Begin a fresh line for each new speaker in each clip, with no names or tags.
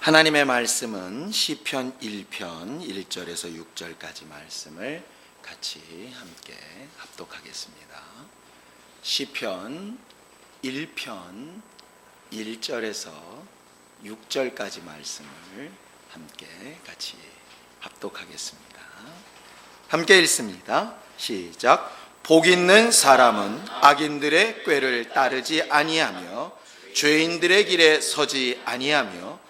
하나님의 말씀은 시편 1편 1절에서 6절까지 말씀을 같이 함께 합독하겠습니다. 시편 1편 1절에서 6절까지 말씀을 함께 같이 합독하겠습니다. 함께 읽습니다. 시작. 복 있는 사람은 악인들의 꾀를 따르지 아니하며 죄인들의 길에 서지 아니하며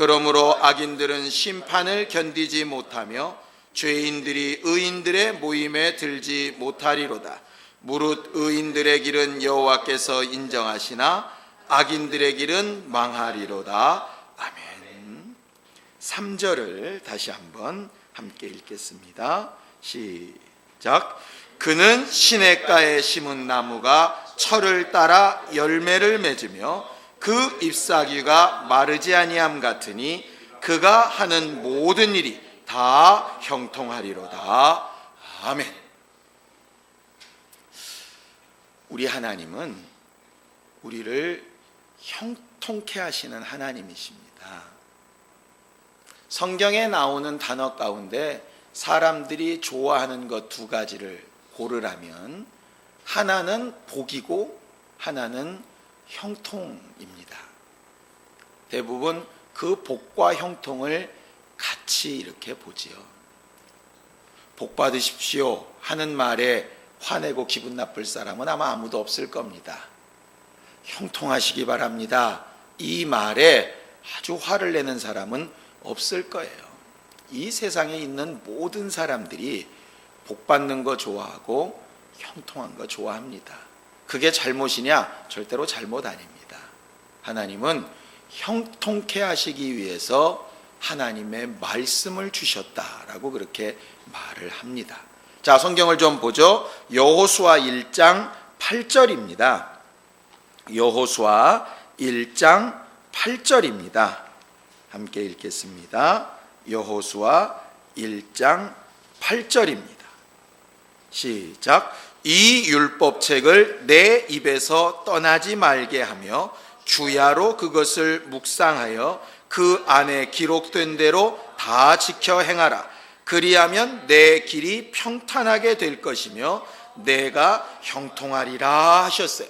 그러므로 악인들은 심판을 견디지 못하며 죄인들이 의인들의 모임에 들지 못하리로다. 무릇 의인들의 길은 여호와께서 인정하시나 악인들의 길은 망하리로다. 아멘. 3절을 다시 한번 함께 읽겠습니다. 시작. 그는 시냇가에 심은 나무가 철을 따라 열매를 맺으며 그 잎사귀가 마르지 아니함 같으니 그가 하는 모든 일이 다 형통하리로다. 아멘. 우리 하나님은 우리를 형통케 하시는 하나님이십니다. 성경에 나오는 단어 가운데 사람들이 좋아하는 것 두 가지를 고르라면 하나는 복이고 하나는 형통입니다. 대부분 그 복과 형통을 같이 이렇게 보지요. 복 받으십시오 하는 말에 화내고 기분 나쁠 사람은 아마 아무도 없을 겁니다. 형통하시기 바랍니다. 이 말에 아주 화를 내는 사람은 없을 거예요. 이 세상에 있는 모든 사람들이 복 받는 거 좋아하고 형통한 거 좋아합니다. 그게 잘못이냐? 절대로 잘못 아닙니다. 하나님은 형통케 하시기 위해서 하나님의 말씀을 주셨다라고 그렇게 말을 합니다. 자, 성경을 좀 보죠. 여호수아 1장 8절입니다. 여호수아 1장 8절입니다. 함께 읽겠습니다. 여호수아 1장 8절입니다. 시작. 이 율법책을 내 입에서 떠나지 말게 하며 주야로 그것을 묵상하여 그 안에 기록된 대로 다 지켜 행하라. 그리하면 내 길이 평탄하게 될 것이며 내가 형통하리라 하셨어요.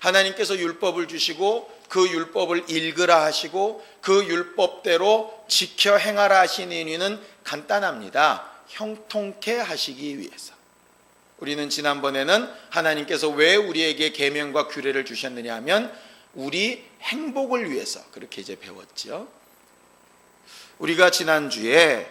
하나님께서 율법을 주시고 그 율법을 읽으라 하시고 그 율법대로 지켜 행하라 하신 이유는 간단합니다. 형통케 하시기 위해서. 우리는 지난번에는 하나님께서 왜 우리에게 계명과 규례를 주셨느냐 하면 우리 행복을 위해서 그렇게 이제 배웠죠. 우리가 지난주에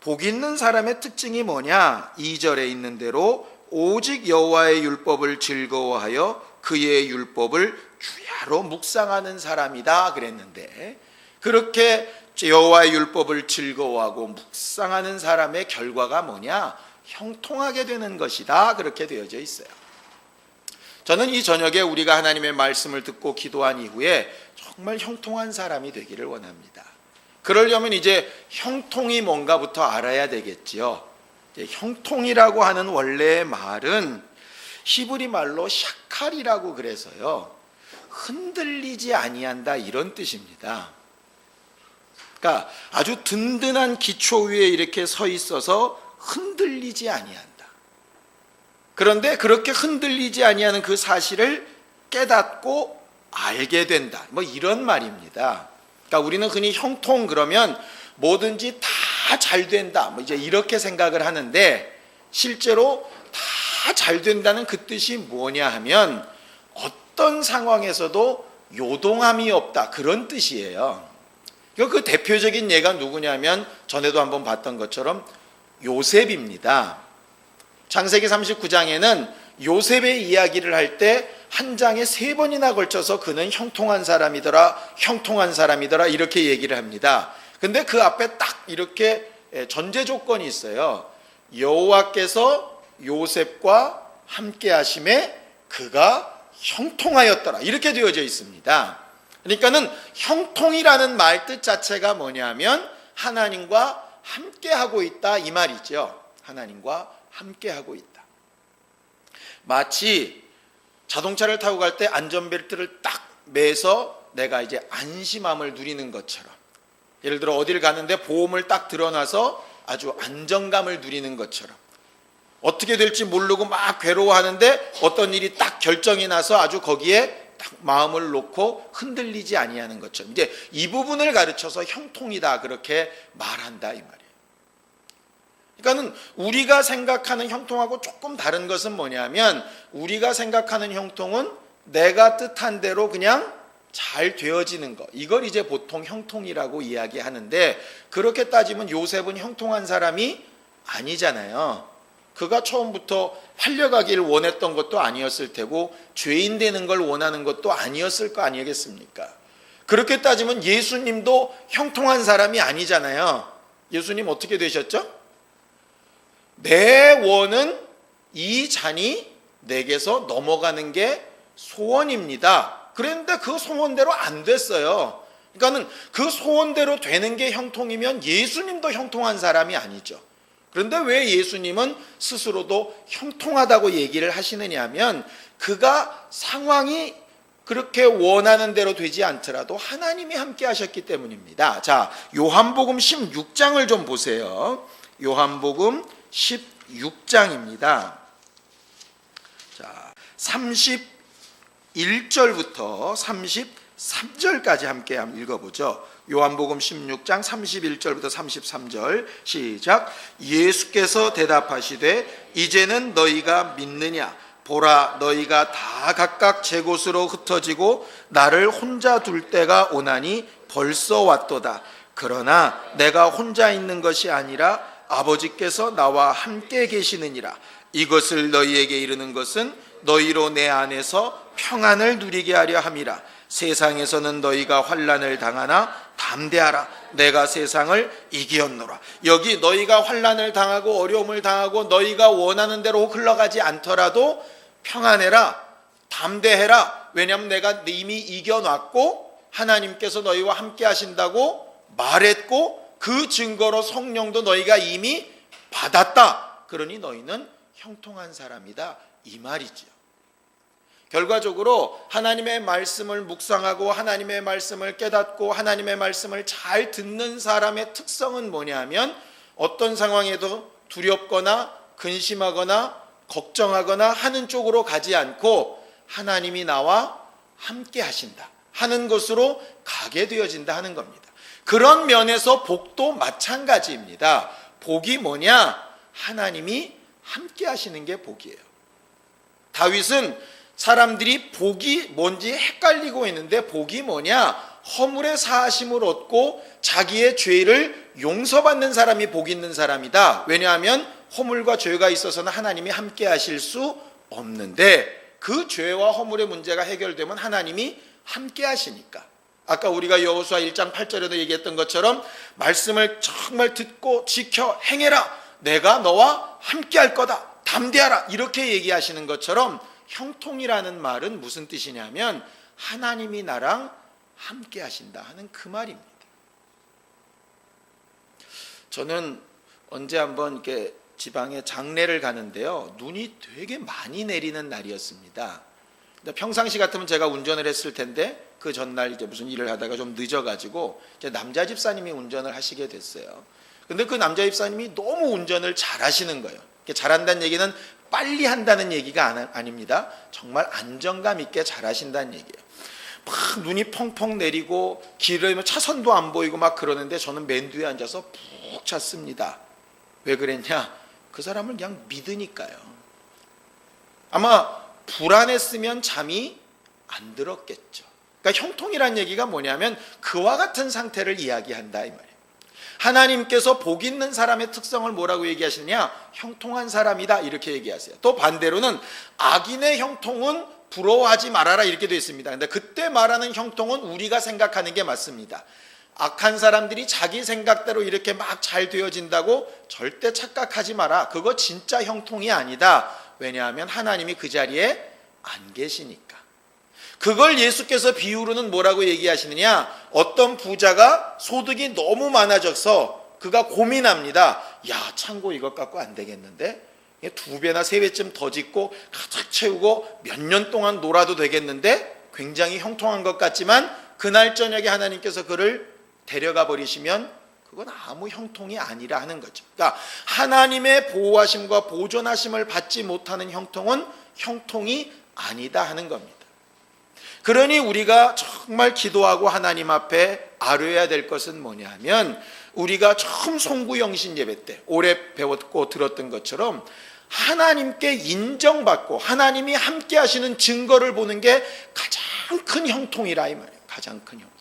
복 있는 사람의 특징이 뭐냐? 2절에 있는 대로 오직 여호와의 율법을 즐거워하여 그의 율법을 주야로 묵상하는 사람이다 그랬는데 그렇게 여호와의 율법을 즐거워하고 묵상하는 사람의 결과가 뭐냐? 형통하게 되는 것이다. 그렇게 되어져 있어요. 저는 이 저녁에 우리가 하나님의 말씀을 듣고 기도한 이후에 정말 형통한 사람이 되기를 원합니다. 그러려면 이제 형통이 뭔가부터 알아야 되겠지요. 형통이라고 하는 원래의 말은 히브리 말로 샤칼이라고 그래서요. 흔들리지 아니한다 이런 뜻입니다. 그러니까 아주 든든한 기초 위에 이렇게 서 있어서 흔들리지 아니한다. 그런데 그렇게 흔들리지 아니하는 그 사실을 깨닫고 알게 된다. 뭐 이런 말입니다. 그러니까 우리는 흔히 형통 그러면 뭐든지 다 잘 된다. 뭐 이제 이렇게 생각을 하는데 실제로 다 잘 된다는 그 뜻이 뭐냐 하면 어떤 상황에서도 요동함이 없다. 그런 뜻이에요. 그 대표적인 예가 누구냐면 전에도 한번 봤던 것처럼 요셉입니다. 창세기 39장에는 요셉의 이야기를 할 때 한 장에 세 번이나 걸쳐서 그는 형통한 사람이더라, 형통한 사람이더라 이렇게 얘기를 합니다. 근데 그 앞에 딱 이렇게 예, 전제 조건이 있어요. 여호와께서 요셉과 함께 하심에 그가 형통하였더라. 이렇게 되어져 있습니다. 그러니까는 형통이라는 말 뜻 자체가 뭐냐면 하나님과 함께 하고 있다 이 말이죠. 하나님과 함께 하고 있다. 마치 자동차를 타고 갈 때 안전벨트를 딱 매서 내가 이제 안심함을 누리는 것처럼 예를 들어 어디를 가는데 보험을 딱 들어놔서 아주 안정감을 누리는 것처럼 어떻게 될지 모르고 막 괴로워하는데 어떤 일이 딱 결정이 나서 아주 거기에 딱 마음을 놓고 흔들리지 아니하는 것처럼 이제 이 부분을 가르쳐서 형통이다 그렇게 말한다 이 말이에요. 그러니까는 우리가 생각하는 형통하고 조금 다른 것은 뭐냐면 우리가 생각하는 형통은 내가 뜻한 대로 그냥 잘 되어지는 것. 이걸 이제 보통 형통이라고 이야기하는데 그렇게 따지면 요셉은 형통한 사람이 아니잖아요. 그가 처음부터 활려가기를 원했던 것도 아니었을 테고 죄인 되는 걸 원하는 것도 아니었을 거 아니겠습니까? 그렇게 따지면 예수님도 형통한 사람이 아니잖아요. 예수님 어떻게 되셨죠? 내 원은 이 잔이 내게서 넘어가는 게 소원입니다. 그랬는데 그 소원대로 안 됐어요. 그러니까는 그 소원대로 되는 게 형통이면 예수님도 형통한 사람이 아니죠. 그런데 왜 예수님은 스스로도 형통하다고 얘기를 하시느냐 하면 그가 상황이 그렇게 원하는 대로 되지 않더라도 하나님이 함께 하셨기 때문입니다. 자, 요한복음 16장을 좀 보세요. 요한복음 16장입니다. 자, 31절부터 33절까지 함께 한번 읽어보죠. 요한복음 16장 31절부터 33절 시작. 예수께서 대답하시되 이제는 너희가 믿느냐? 보라 너희가 다 각각 제 곳으로 흩어지고 나를 혼자 둘 때가 오나니 벌써 왔도다. 그러나 내가 혼자 있는 것이 아니라 아버지께서 나와 함께 계시느니라. 이것을 너희에게 이르는 것은 너희로 내 안에서 평안을 누리게 하려 함이라. 세상에서는 너희가 환란을 당하나 담대하라. 내가 세상을 이기었노라. 여기 너희가 환란을 당하고 어려움을 당하고 너희가 원하는 대로 흘러가지 않더라도 평안해라. 담대해라. 왜냐하면 내가 이미 이겨놨고 하나님께서 너희와 함께 하신다고 말했고 그 증거로 성령도 너희가 이미 받았다. 그러니 너희는 형통한 사람이다. 이 말이지요. 결과적으로 하나님의 말씀을 묵상하고 하나님의 말씀을 깨닫고 하나님의 말씀을 잘 듣는 사람의 특성은 뭐냐면 어떤 상황에도 두렵거나 근심하거나 걱정하거나 하는 쪽으로 가지 않고 하나님이 나와 함께 하신다 하는 것으로 가게 되어진다 하는 겁니다. 그런 면에서 복도 마찬가지입니다. 복이 뭐냐? 하나님이 함께 하시는 게 복이에요. 다윗은 사람들이 복이 뭔지 헷갈리고 있는데 복이 뭐냐? 허물의 사하심을 얻고 자기의 죄를 용서받는 사람이 복 있는 사람이다. 왜냐하면 허물과 죄가 있어서는 하나님이 함께 하실 수 없는데 그 죄와 허물의 문제가 해결되면 하나님이 함께 하시니까. 아까 우리가 여호수아 1장 8절에도 얘기했던 것처럼 말씀을 정말 듣고 지켜 행해라. 내가 너와 함께 할 거다. 담대하라. 이렇게 얘기하시는 것처럼 형통이라는 말은 무슨 뜻이냐면 하나님이 나랑 함께 하신다 하는 그 말입니다. 저는 언제 한번 이렇게 지방에 장례를 가는데요. 눈이 되게 많이 내리는 날이었습니다. 평상시 같으면 제가 운전을 했을 텐데 그 전날 이제 무슨 일을 하다가 좀 늦어가지고 이제 남자 집사님이 운전을 하시게 됐어요. 근데 그 남자 집사님이 너무 운전을 잘하시는 거예요. 잘한다는 얘기는 빨리 한다는 얘기가 아닙니다. 정말 안정감 있게 잘 하신다는 얘기예요. 막 눈이 펑펑 내리고 길을 차선도 안 보이고 막 그러는데 저는 맨 뒤에 앉아서 푹 잤습니다. 왜 그랬냐? 그 사람을 그냥 믿으니까요. 아마 불안했으면 잠이 안 들었겠죠. 그러니까 형통이란 얘기가 뭐냐면 그와 같은 상태를 이야기한다 이 말이에요. 하나님께서 복 있는 사람의 특성을 뭐라고 얘기하시느냐? 형통한 사람이다 이렇게 얘기하세요. 또 반대로는 악인의 형통은 부러워하지 말아라 이렇게 되어 있습니다. 근데 그때 말하는 형통은 우리가 생각하는 게 맞습니다. 악한 사람들이 자기 생각대로 이렇게 막 잘 되어진다고 절대 착각하지 마라. 그거 진짜 형통이 아니다. 왜냐하면 하나님이 그 자리에 안 계시니까. 그걸 예수께서 비유로는 뭐라고 얘기하시느냐? 어떤 부자가 소득이 너무 많아져서 그가 고민합니다. 야, 창고 이것 갖고 안 되겠는데? 두 배나 세 배쯤 더 짓고 가득 채우고 몇 년 동안 놀아도 되겠는데? 굉장히 형통한 것 같지만 그날 저녁에 하나님께서 그를 데려가 버리시면 그건 아무 형통이 아니라 하는 거죠. 그러니까 하나님의 보호하심과 보존하심을 받지 못하는 형통은 형통이 아니다 하는 겁니다. 그러니 우리가 정말 기도하고 하나님 앞에 아뢰야 될 것은 뭐냐면 우리가 처음 송구 영신 예배 때 오래 배웠고 들었던 것처럼 하나님께 인정받고 하나님이 함께 하시는 증거를 보는 게 가장 큰 형통이라 이 말이에요. 가장 큰 형통.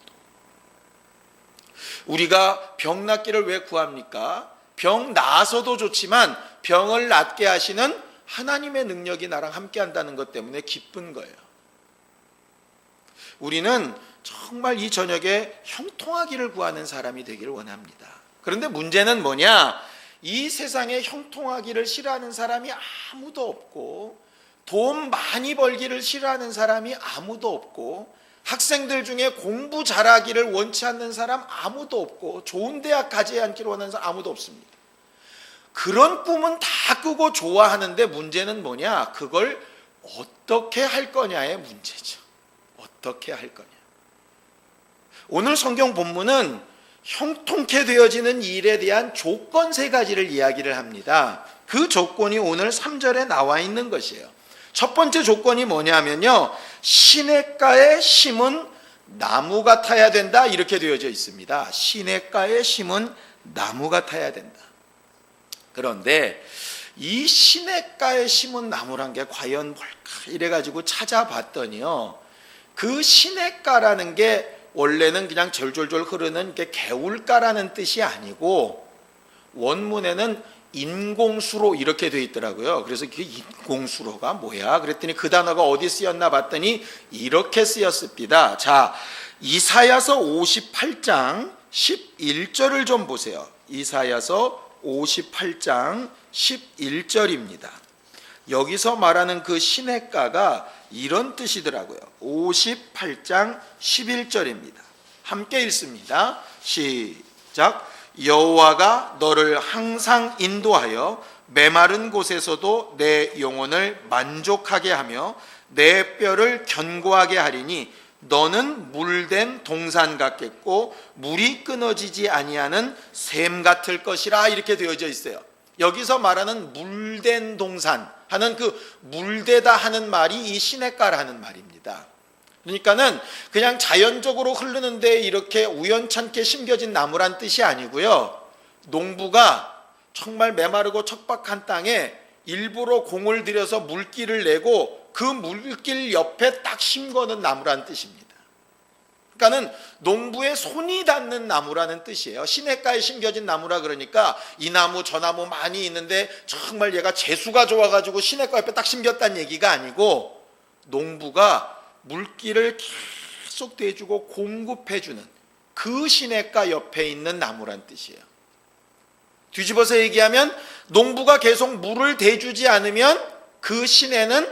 우리가 병 낫기를 왜 구합니까? 병 나아서도 좋지만 병을 낫게 하시는 하나님의 능력이 나랑 함께 한다는 것 때문에 기쁜 거예요. 우리는 정말 이 저녁에 형통하기를 구하는 사람이 되기를 원합니다. 그런데 문제는 뭐냐? 이 세상에 형통하기를 싫어하는 사람이 아무도 없고 돈 많이 벌기를 싫어하는 사람이 아무도 없고 학생들 중에 공부 잘하기를 원치 않는 사람 아무도 없고 좋은 대학 가지 않기를 원하는 사람 아무도 없습니다. 그런 꿈은 다 꾸고 좋아하는데 문제는 뭐냐? 그걸 어떻게 할 거냐의 문제죠. 어떻게 할 거냐. 오늘 성경 본문은 형통케 되어지는 일에 대한 조건 세 가지를 이야기를 합니다. 그 조건이 오늘 3절에 나와 있는 것이에요. 첫 번째 조건이 뭐냐면요. 시냇가에 심은 나무 같아야 된다. 이렇게 되어져 있습니다. 시냇가에 심은 나무 같아야 된다. 그런데 이 시냇가에 심은 나무란 게 과연 뭘까? 이래가지고 찾아봤더니요. 그 시냇가라는 게 원래는 그냥 절절절 흐르는 게 개울가라는 뜻이 아니고 원문에는 인공수로 이렇게 돼 있더라고요. 그래서 그 인공수로가 뭐야? 그랬더니 그 단어가 어디 쓰였나 봤더니 이렇게 쓰였습니다. 자, 이사야서 58장 11절을 좀 보세요. 이사야서 58장 11절입니다. 여기서 말하는 그 시냇가가 이런 뜻이더라고요. 58장 11절입니다. 함께 읽습니다. 시작. 여호와가 너를 항상 인도하여 메마른 곳에서도 내 영혼을 만족하게 하며 내 뼈를 견고하게 하리니 너는 물된 동산 같겠고 물이 끊어지지 아니하는 샘 같을 것이라 이렇게 되어져 있어요. 여기서 말하는 물된 동산 하는 그 물대다 하는 말이 이 시냇가라는 말입니다. 그러니까는 그냥 자연적으로 흐르는데 이렇게 우연찮게 심겨진 나무란 뜻이 아니고요. 농부가 정말 메마르고 척박한 땅에 일부러 공을 들여서 물기를 내고 그 물길 옆에 딱 심거는 나무란 뜻입니다. 그러니까는 농부의 손이 닿는 나무라는 뜻이에요. 시냇가에 심겨진 나무라 그러니까 이 나무 저 나무 많이 있는데 정말 얘가 재수가 좋아가지고 시냇가 옆에 딱 심겼다는 얘기가 아니고 농부가 물기를 계속 대주고 공급해주는 그 시냇가 옆에 있는 나무란 뜻이에요. 뒤집어서 얘기하면 농부가 계속 물을 대주지 않으면 그 시내는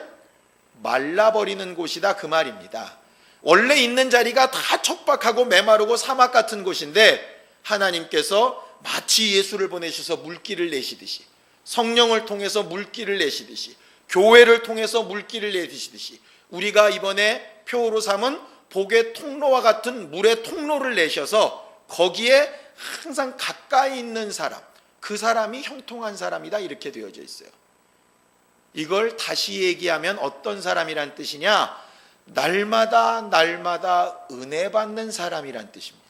말라버리는 곳이다 그 말입니다. 원래 있는 자리가 다 척박하고 메마르고 사막 같은 곳인데 하나님께서 마치 예수를 보내셔서 물기를 내시듯이 성령을 통해서 물기를 내시듯이 교회를 통해서 물기를 내시듯이 우리가 이번에 표로 삼은 복의 통로와 같은 물의 통로를 내셔서 거기에 항상 가까이 있는 사람 그 사람이 형통한 사람이다 이렇게 되어져 있어요. 이걸 다시 얘기하면 어떤 사람이란 뜻이냐? 날마다 날마다 은혜 받는 사람이란 뜻입니다.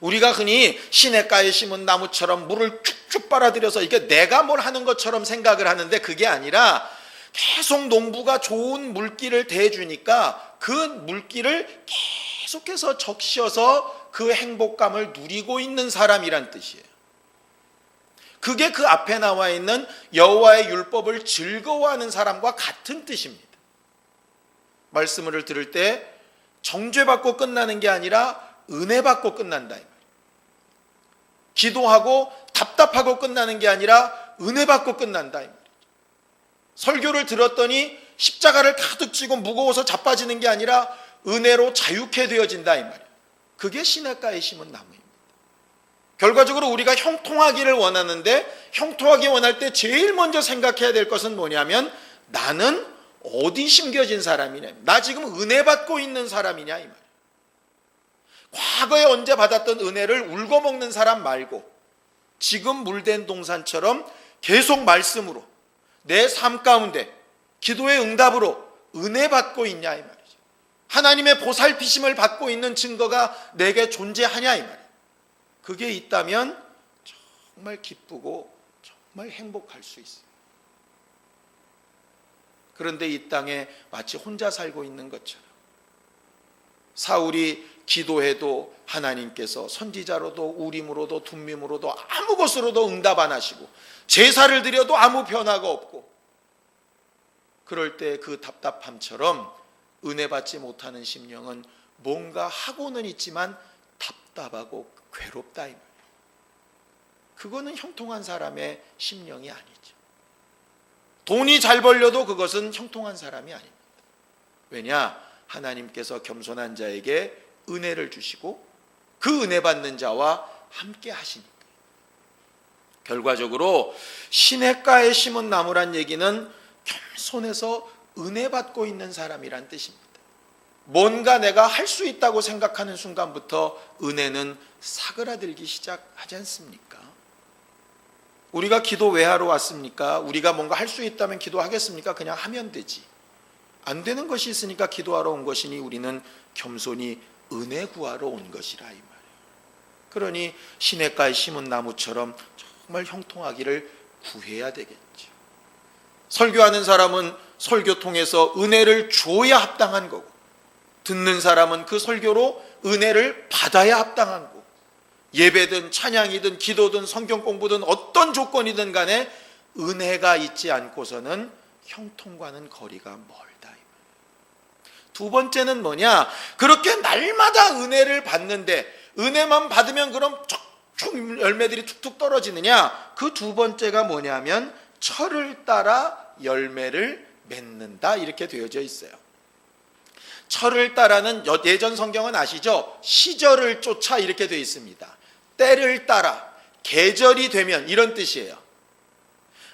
우리가 흔히 시냇가에 심은 나무처럼 물을 쭉쭉 빨아들여서 이게 내가 뭘 하는 것처럼 생각을 하는데 그게 아니라 계속 농부가 좋은 물기를 대주니까 그 물기를 계속해서 적셔서 그 행복감을 누리고 있는 사람이란 뜻이에요. 그게 그 앞에 나와 있는 여호와의 율법을 즐거워하는 사람과 같은 뜻입니다. 말씀을 들을 때 정죄 받고 끝나는 게 아니라 은혜 받고 끝난다. 기도하고 답답하고 끝나는 게 아니라 은혜 받고 끝난다. 설교를 들었더니 십자가를 가득 쥐고 무거워서 자빠지는 게 아니라 은혜로 자유케 되어진다 이 말이에요. 그게 시냇가에 심은 나무입니다. 결과적으로 우리가 형통하기를 원하는데 형통하기 원할 때 제일 먼저 생각해야 될 것은 뭐냐면 나는 어디 심겨진 사람이냐. 나 지금 은혜 받고 있는 사람이냐 이 말이에요. 과거에 언제 받았던 은혜를 울고 먹는 사람 말고 지금 물된 동산처럼 계속 말씀으로 내 삶 가운데 기도의 응답으로 은혜 받고 있냐 이 말이죠. 하나님의 보살피심을 받고 있는 증거가 내게 존재하냐 이 말이에요. 그게 있다면 정말 기쁘고 정말 행복할 수 있어요. 그런데 이 땅에 마치 혼자 살고 있는 것처럼 사울이 기도해도 하나님께서 선지자로도 우림으로도 둠밈으로도 아무 것으로도 응답 안 하시고 제사를 드려도 아무 변화가 없고 그럴 때 그 답답함처럼 은혜 받지 못하는 심령은 뭔가 하고는 있지만 답답하고 괴롭다 이 말이에요. 그거는 형통한 사람의 심령이 아니죠. 돈이 잘 벌려도 그것은 형통한 사람이 아닙니다. 왜냐? 하나님께서 겸손한 자에게 은혜를 주시고 그 은혜 받는 자와 함께 하시니까. 결과적으로 시냇가에 심은 나무란 얘기는 겸손해서 은혜 받고 있는 사람이란 뜻입니다. 뭔가 내가 할 수 있다고 생각하는 순간부터 은혜는 사그라들기 시작하지 않습니까? 우리가 기도 왜 하러 왔습니까? 우리가 뭔가 할 수 있다면 기도하겠습니까? 그냥 하면 되지. 안 되는 것이 있으니까 기도하러 온 것이니 우리는 겸손히 은혜 구하러 온 것이라 이 말이에요. 그러니 시냇가에 심은 나무처럼 정말 형통하기를 구해야 되겠죠. 설교하는 사람은 설교 통해서 은혜를 줘야 합당한 거고 듣는 사람은 그 설교로 은혜를 받아야 합당한 거고 예배든 찬양이든 기도든 성경 공부든 어떤 조건이든 간에 은혜가 있지 않고서는 형통과는 거리가 멀다. 두 번째는 뭐냐? 그렇게 날마다 은혜를 받는데 은혜만 받으면 그럼 촉촉 열매들이 툭툭 떨어지느냐? 그 두 번째가 뭐냐면 철을 따라 열매를 맺는다 이렇게 되어져 있어요. 철을 따라는 예전 성경은 아시죠? 시절을 쫓아 이렇게 되어 있습니다. 때를 따라 계절이 되면 이런 뜻이에요.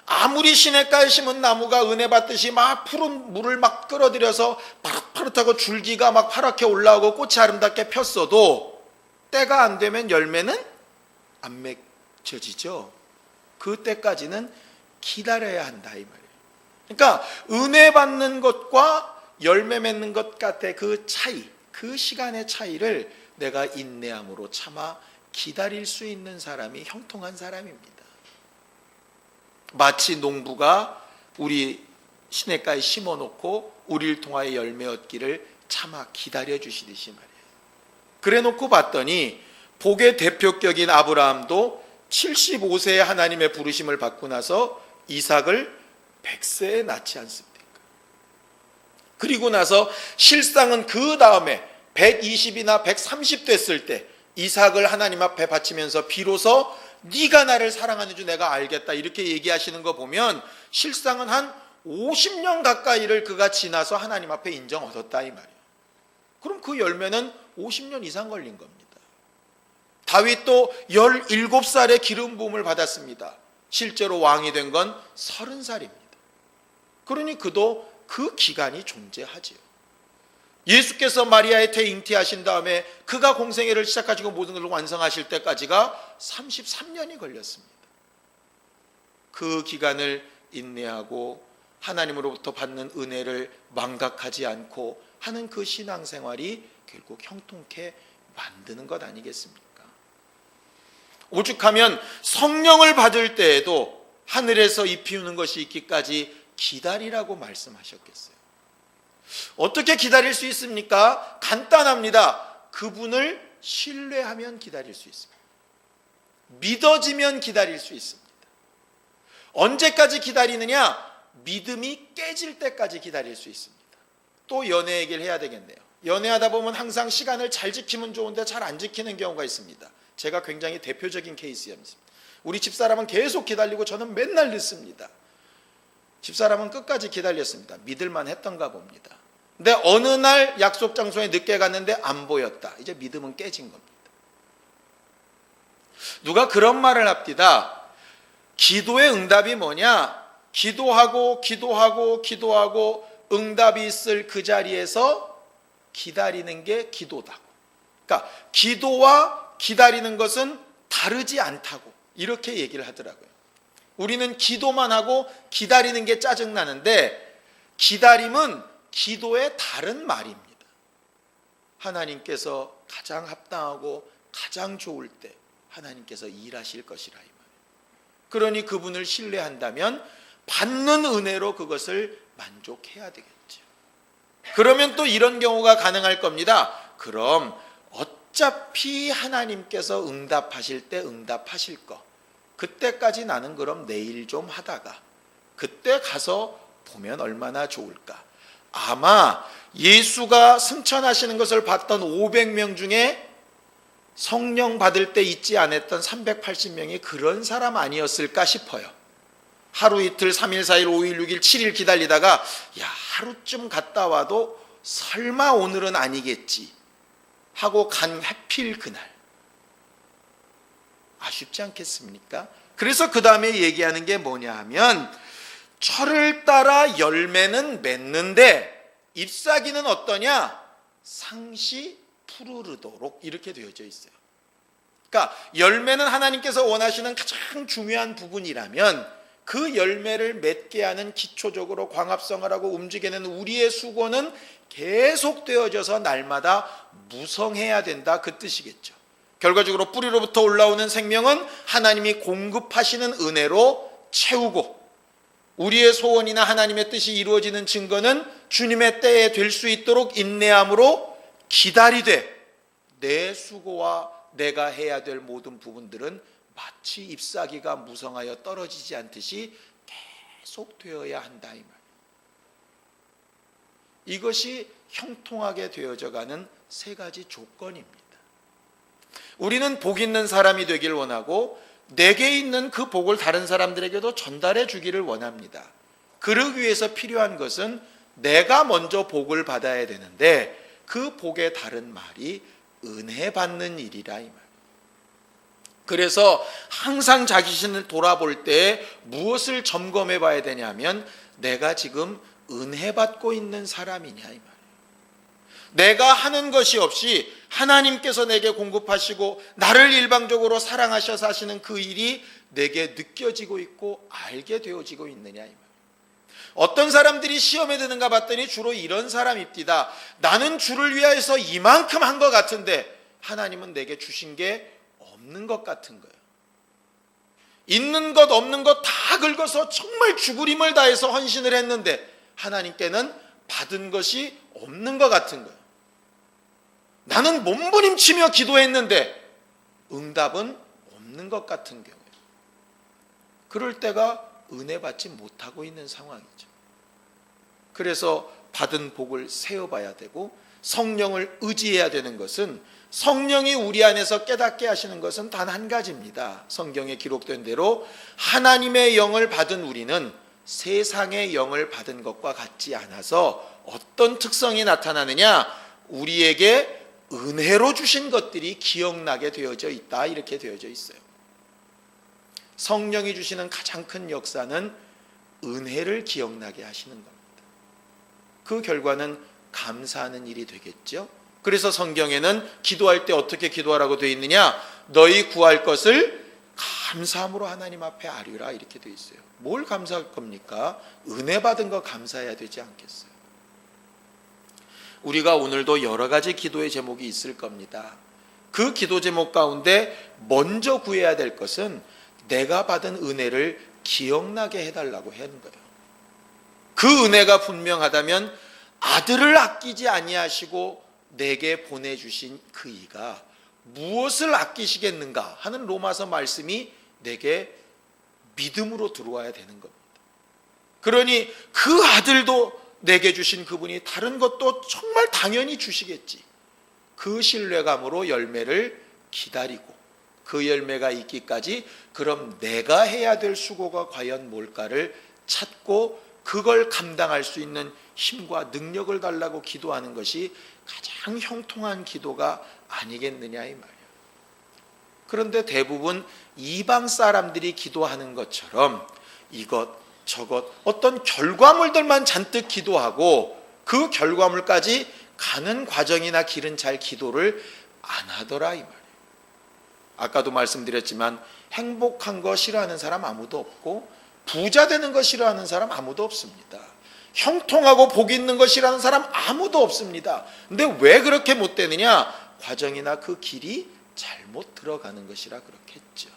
아무리 시냇가에 심은 나무가 은혜 받듯이 막 푸른 물을 막 끌어들여서 파릇파릇하고 줄기가 막 파랗게 올라오고 꽃이 아름답게 폈어도 때가 안 되면 열매는 안 맺혀지죠. 그 때까지는 기다려야 한다 이 말이에요. 그러니까 은혜 받는 것과 열매 맺는 것 같아 그 차이, 그 시간의 차이를 내가 인내함으로 참아 기다릴 수 있는 사람이 형통한 사람입니다. 마치 농부가 우리 시냇가에 심어놓고 우리를 통하여 열매 얻기를 참아 기다려 주시듯이 말이에요. 그래놓고 봤더니 복의 대표격인 아브라함도 75세에 하나님의 부르심을 받고 나서 이삭을 100세에 낳지 않습니까? 그리고 나서 실상은 그 다음에 120이나 130 됐을 때 이삭을 하나님 앞에 바치면서 비로소 네가 나를 사랑하는 줄 내가 알겠다 이렇게 얘기하시는 거 보면 실상은 한 50년 가까이를 그가 지나서 하나님 앞에 인정 얻었다 이 말이에요. 그럼 그 열매는 50년 이상 걸린 겁니다. 다윗도 17살에 기름 부음을 받았습니다. 실제로 왕이 된 건 30살입니다. 그러니 그도 그 기간이 존재하지요. 예수께서 마리아의 태 잉태하신 다음에 그가 공생애를 시작하시고 모든 것을 완성하실 때까지가 33년이 걸렸습니다. 그 기간을 인내하고 하나님으로부터 받는 은혜를 망각하지 않고 하는 그 신앙생활이 결국 형통케 만드는 것 아니겠습니까? 오죽하면 성령을 받을 때에도 하늘에서 잎 피우는 것이 있기까지 기다리라고 말씀하셨겠어요. 어떻게 기다릴 수 있습니까? 간단합니다. 그분을 신뢰하면 기다릴 수 있습니다. 믿어지면 기다릴 수 있습니다. 언제까지 기다리느냐? 믿음이 깨질 때까지 기다릴 수 있습니다. 또 연애 얘기를 해야 되겠네요. 연애하다 보면 항상 시간을 잘 지키면 좋은데 잘 안 지키는 경우가 있습니다. 제가 굉장히 대표적인 케이스였습니다. 우리 집사람은 계속 기다리고 저는 맨날 늦습니다. 집사람은 끝까지 기다렸습니다. 믿을만 했던가 봅니다. 근데 어느 날 약속 장소에 늦게 갔는데 안 보였다. 이제 믿음은 깨진 겁니다. 누가 그런 말을 합디다. 기도의 응답이 뭐냐? 기도하고 기도하고 기도하고 응답이 있을 그 자리에서 기다리는 게 기도다. 그러니까 기도와 기다리는 것은 다르지 않다고 이렇게 얘기를 하더라고요. 우리는 기도만 하고 기다리는 게 짜증나는데 기다림은 기도의 다른 말입니다. 하나님께서 가장 합당하고 가장 좋을 때 하나님께서 일하실 것이라 이 말이에요. 그러니 그분을 신뢰한다면 받는 은혜로 그것을 만족해야 되겠죠. 그러면 또 이런 경우가 가능할 겁니다. 그럼 어차피 하나님께서 응답하실 때 응답하실 거. 그때까지 나는 그럼 내일 좀 하다가 그때 가서 보면 얼마나 좋을까. 아마 예수가 승천하시는 것을 봤던 500명 중에 성령 받을 때 잊지 않았던 380명이 그런 사람 아니었을까 싶어요. 하루 이틀, 3일, 4일, 5일, 6일, 7일 기다리다가 야, 하루쯤 갔다 와도 설마 오늘은 아니겠지 하고 간 해필 그날. 아쉽지 않겠습니까? 그래서 그 다음에 얘기하는 게 뭐냐 하면 철을 따라 열매는 맺는데 잎사귀는 어떠냐? 상시 푸르르도록 이렇게 되어져 있어요. 그러니까 열매는 하나님께서 원하시는 가장 중요한 부분이라면 그 열매를 맺게 하는 기초적으로 광합성하라고 움직이는 우리의 수고는 계속 되어져서 날마다 무성해야 된다 그 뜻이겠죠. 결과적으로 뿌리로부터 올라오는 생명은 하나님이 공급하시는 은혜로 채우고 우리의 소원이나 하나님의 뜻이 이루어지는 증거는 주님의 때에 될 수 있도록 인내함으로 기다리되 내 수고와 내가 해야 될 모든 부분들은 마치 잎사귀가 무성하여 떨어지지 않듯이 계속 되어야 한다 이 말. 이것이 형통하게 되어져 가는 세 가지 조건입니다. 우리는 복 있는 사람이 되길 원하고 내게 있는 그 복을 다른 사람들에게도 전달해 주기를 원합니다. 그러기 위해서 필요한 것은 내가 먼저 복을 받아야 되는데 그 복의 다른 말이 은혜 받는 일이라 이 말. 그래서 항상 자기 신을 돌아볼 때 무엇을 점검해 봐야 되냐면 내가 지금 은혜 받고 있는 사람이냐 이 말. 내가 하는 것이 없이 하나님께서 내게 공급하시고 나를 일방적으로 사랑하셔서 하시는 그 일이 내게 느껴지고 있고 알게 되어지고 있느냐. 어떤 사람들이 시험에 드는가 봤더니 주로 이런 사람입니다. 나는 주를 위하여서 이만큼 한 것 같은데 하나님은 내게 주신 게 없는 것 같은 거예요. 있는 것 없는 것 다 긁어서 정말 죽으림을 다해서 헌신을 했는데 하나님께는 받은 것이 없는 것 같은 거예요. 나는 몸부림치며 기도했는데 응답은 없는 것 같은 경우에 그럴 때가 은혜 받지 못하고 있는 상황이죠. 그래서 받은 복을 세어봐야 되고 성령을 의지해야 되는 것은 성령이 우리 안에서 깨닫게 하시는 것은 단 한 가지입니다. 성경에 기록된 대로 하나님의 영을 받은 우리는 세상의 영을 받은 것과 같지 않아서 어떤 특성이 나타나느냐? 우리에게 은혜로 주신 것들이 기억나게 되어져 있다. 이렇게 되어져 있어요. 성령이 주시는 가장 큰 역사는 은혜를 기억나게 하시는 겁니다. 그 결과는 감사하는 일이 되겠죠. 그래서 성경에는 기도할 때 어떻게 기도하라고 되어 있느냐? 너희 구할 것을 감사함으로 하나님 앞에 아뢰라 이렇게 되어 있어요. 뭘 감사할 겁니까? 은혜 받은 거 감사해야 되지 않겠어요? 우리가 오늘도 여러 가지 기도의 제목이 있을 겁니다. 그 기도 제목 가운데 먼저 구해야 될 것은 내가 받은 은혜를 기억나게 해달라고 하는 거예요. 그 은혜가 분명하다면 아들을 아끼지 아니하시고 내게 보내주신 그 이가 무엇을 아끼시겠는가 하는 로마서 말씀이 내게 믿음으로 들어와야 되는 겁니다. 그러니 그 아들도 내게 주신 그분이 다른 것도 정말 당연히 주시겠지. 그 신뢰감으로 열매를 기다리고 그 열매가 있기까지 그럼 내가 해야 될 수고가 과연 뭘까를 찾고 그걸 감당할 수 있는 힘과 능력을 달라고 기도하는 것이 가장 형통한 기도가 아니겠느냐 이 말이에요. 그런데 대부분 이방 사람들이 기도하는 것처럼 이것 저것 어떤 결과물들만 잔뜩 기도하고 그 결과물까지 가는 과정이나 길은 잘 기도를 안 하더라 이 말이에요. 아까도 말씀드렸지만 행복한 거 싫어하는 사람 아무도 없고 부자 되는 거 싫어하는 사람 아무도 없습니다. 형통하고 복 있는 거 싫어하는 사람 아무도 없습니다. 근데 왜 그렇게 못 되느냐? 과정이나 그 길이 잘못 들어가는 것이라 그렇겠죠.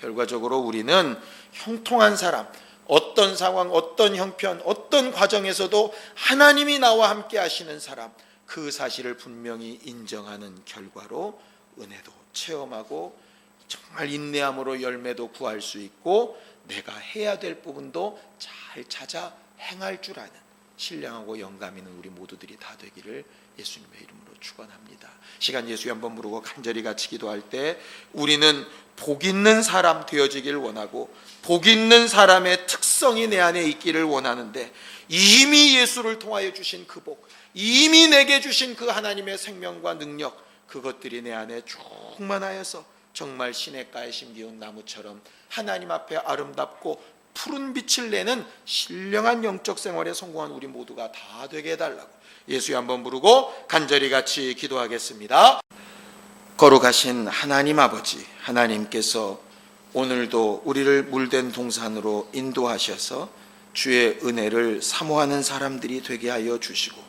결과적으로 우리는 형통한 사람, 어떤 상황, 어떤 형편, 어떤 과정에서도 하나님이 나와 함께 하시는 사람, 그 사실을 분명히 인정하는 결과로 은혜도 체험하고 정말 인내함으로 열매도 구할 수 있고 내가 해야 될 부분도 잘 찾아 행할 줄 아는 신령하고 영감 있는 우리 모두들이 다 되기를 예수님의 이름으로 축원합니다. 시간 예수에 한번 부르고 간절히 같이 기도할 때 우리는 복 있는 사람 되어지길 원하고 복 있는 사람의 특성이 내 안에 있기를 원하는데 이미 예수를 통하여 주신 그 복, 이미 내게 주신 그 하나님의 생명과 능력 그것들이 내 안에 충만하여서 정말 시냇가에 심기운 나무처럼 하나님 앞에 아름답고 푸른 빛을 내는 신령한 영적 생활에 성공한 우리 모두가 다 되게 해달라고 예수에 한번 부르고 간절히 같이 기도하겠습니다. 거룩하신 하나님 아버지 하나님께서 오늘도 우리를 물된 동산으로 인도하셔서 주의 은혜를 사모하는 사람들이 되게 하여 주시고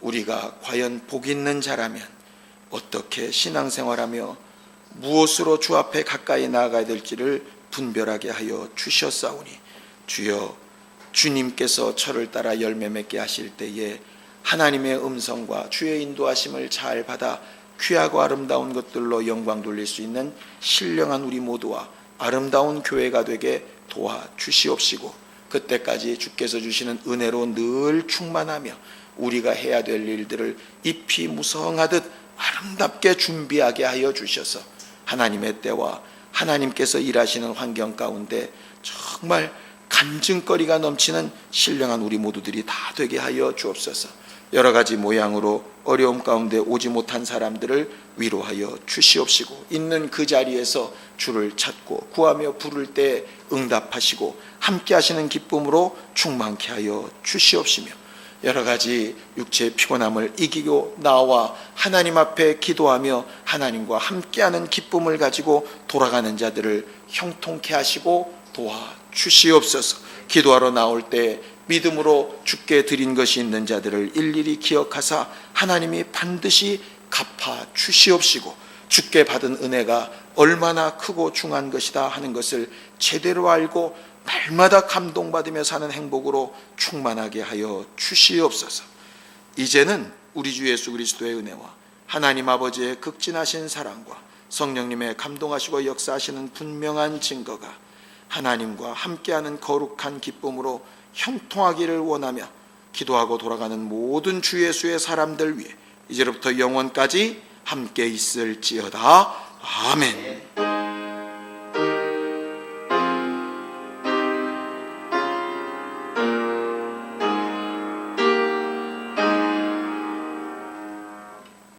우리가 과연 복 있는 자라면 어떻게 신앙생활하며 무엇으로 주 앞에 가까이 나아가야 될지를 분별하게 하여 주셨사오니 주여 주님께서 저를 따라 열매 맺게 하실 때에 하나님의 음성과 주의 인도하심을 잘 받아 귀하고 아름다운 것들로 영광 돌릴 수 있는 신령한 우리 모두와 아름다운 교회가 되게 도와 주시옵시고 그때까지 주께서 주시는 은혜로 늘 충만하며 우리가 해야 될 일들을 잎이 무성하듯 아름답게 준비하게 하여 주셔서 하나님의 때와 하나님께서 일하시는 환경 가운데 정말 간증거리가 넘치는 신령한 우리 모두들이 다 되게 하여 주옵소서. 여러 가지 모양으로 어려움 가운데 오지 못한 사람들을 위로하여 주시옵시고 있는 그 자리에서 주를 찾고 구하며 부를 때 응답하시고 함께 하시는 기쁨으로 충만케 하여 주시옵시며 여러 가지 육체의 피곤함을 이기고 나와 하나님 앞에 기도하며 하나님과 함께하는 기쁨을 가지고 돌아가는 자들을 형통케 하시고 도와 주시옵소서. 기도하러 나올 때 믿음으로 주께 드린 것이 있는 자들을 일일이 기억하사 하나님이 반드시 갚아 주시옵시고 주께 받은 은혜가 얼마나 크고 중한 것이다 하는 것을 제대로 알고 날마다 감동받으며 사는 행복으로 충만하게 하여 주시옵소서. 이제는 우리 주 예수 그리스도의 은혜와 하나님 아버지의 극진하신 사랑과 성령님의 감동하시고 역사하시는 분명한 증거가 하나님과 함께하는 거룩한 기쁨으로 형통하기를 원하며 기도하고 돌아가는 모든 주 예수의 사람들 위해 이제로부터 영원까지 함께 있을지어다. 아멘.